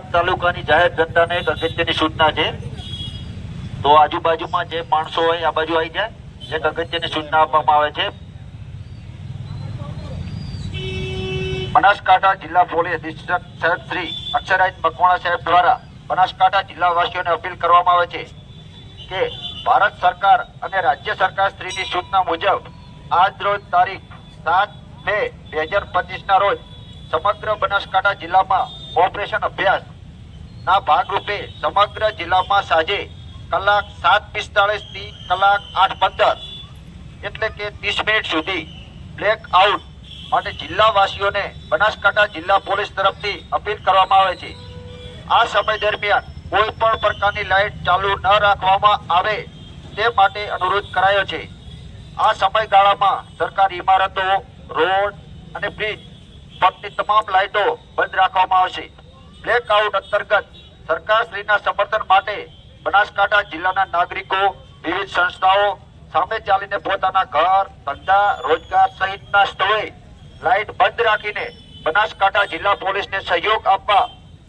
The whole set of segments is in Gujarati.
તાલુકાની જાહેર જનતાને એક અગત્યની સૂચના છે. તો આજુબાજુમાં જે માણસો હોય, આ બાજુ આવી જાય. એક અગત્યની સૂચના આપવામાં આવે છે. બનાસકાંઠા જિલ્લા પોલીસ અધિક્ષક સાહેબ શ્રી અક્ષરાજ મકવાણા સાહેબ દ્વારા બનાસકાંઠા જિલ્લાવાસીઓને અપીલ કરવામાં આવે છે કે ભારત સરકાર અને રાજ્ય સરકાર શ્રીની સૂચના મુજબ આજ રોજ તારીખ સાત બે બે હજાર પચીસના રોજ સમગ્ર બનાસકાંઠા જિલ્લામાં ઓપરેશન અભ્યાસ. ના ભાગરૂપે સમગ્ર જિલ્લામાં સાંજે કલાક સાત પિસ્તાળીસથી કલાક આઠ પંદર એટલે કે ત્રીસ મિનિટ સુધી બ્લેક આઉટ માટે જિલ્લાવાસીઓને બનાસકાંઠા જિલ્લા પોલીસ તરફથી અપીલ કરવામાં આવે છે. આ સમય દરમિયાન કોઈ પણ પ્રકારની લાઇટ ચાલુ ન રાખવામાં આવે તે માટે અનુરોધ કરાયો છે. આ સમયગાળામાં સરકારી ઇમારતો, રોડ અને બ્રિજ પરની તમામ લાઇટો બંધ રાખવામાં આવશે. બ્લેકઆઉટ અંતર્ગત સરકારશ્રીના સમર્થન માટે બનાસકાંઠા જિલ્લાના નાગરિકો, વિવિધ સંસ્થાઓ સામે ચાલીને પોતાના ઘર, ધંધા, રોજગાર સહિતના સ્થળે લાઇટ બંધ રાખીને બનાસકાંઠા જિલ્લા પોલીસને સહયોગ આપવા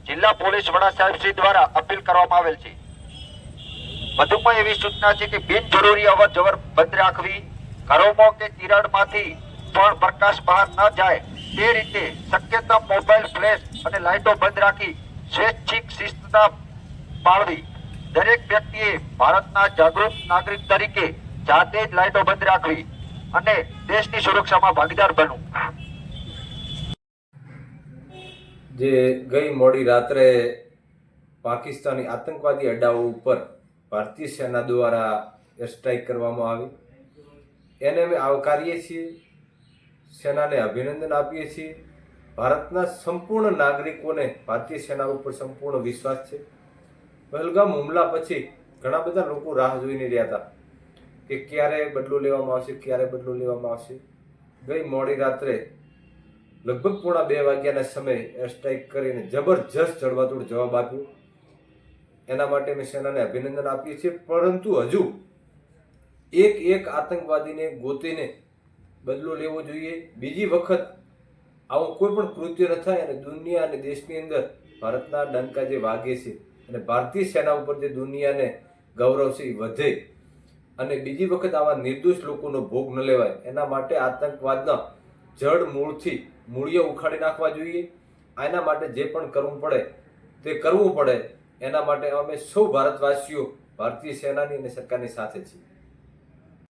જિલ્લા પોલીસ વડા સાહેબશ્રી દ્વારા અપીલ કરવામાં આવેલ છે. વધુમાં એવી સૂચના છે કે બિનજરૂરી અવર જવર બંધ રાખવી, ઘરોમાં કે તિરાડમાંથી પણ પ્રકાશ બહાર ન જાય તે રીતે શક્યતા મોબાઈલ ફ્લેશ અને લાઇટો બંધ રાખી સ્વૈચ્છિક શિસ્તતા પાળવી દરેક વ્યક્તિએ ભારતના જાગૃત નાગરિક તરીકે જાતે જ લાઇટો બંધ રાખવી અને દેશની સુરક્ષામાં ભાગીદાર બનવું. જે ગઈ મોડી રાત્રે પાકિસ્તાની આતંકવાદી અડ્ડાઓ ઉપર ભારતીય સેના દ્વારા એર સ્ટ્રાઇક કરવામાં આવી. એને અમે આવકારીએ છીએ. સેનાને અભિનંદન આપીએ છીએ. ભારતના સંપૂર્ણ નાગરિકોને ભારતીય સેના ઉપર સંપૂર્ણ વિશ્વાસ છે. પહેલગામ હુમલા પછી ઘણા બધા લોકો રાહ જોઈને રહ્યા હતા કે ક્યારે બદલો લેવામાં આવશે, ક્યારે બદલો લેવામાં આવશે. ગઈ મોડી રાત્રે લગભગ પોણા બે વાગ્યાના સમયે એર સ્ટ્રાઇક કરીને જબરજસ્ત જળવાતોડ જવાબ આપ્યો. એના માટે મેં સેનાને અભિનંદન આપીએ છીએ. પરંતુ હજુ એક એક આતંકવાદીને ગોતીને બદલો લેવો જોઈએ. બીજી વખત આવું કોઈ પણ કૃત્ય ન થાય અને દુનિયા અને દેશની અંદર ભારતના ડંકા જે વાગે છે અને ભારતીય સેના ઉપર જે દુનિયાને ગૌરવ છે એ વધે. અને બીજી વખત આવા નિર્દોષ લોકોનો ભોગ ન લેવાય. એના માટે આતંકવાદના જડ મૂળથી મૂળિયા ઉખાડી નાખવા જોઈએ. આના માટે જે પણ કરવું પડે તે કરવું પડે. એના માટે અમે સૌ ભારતવાસીઓ ભારતીય સેનાની અને સરકારની સાથે છીએ.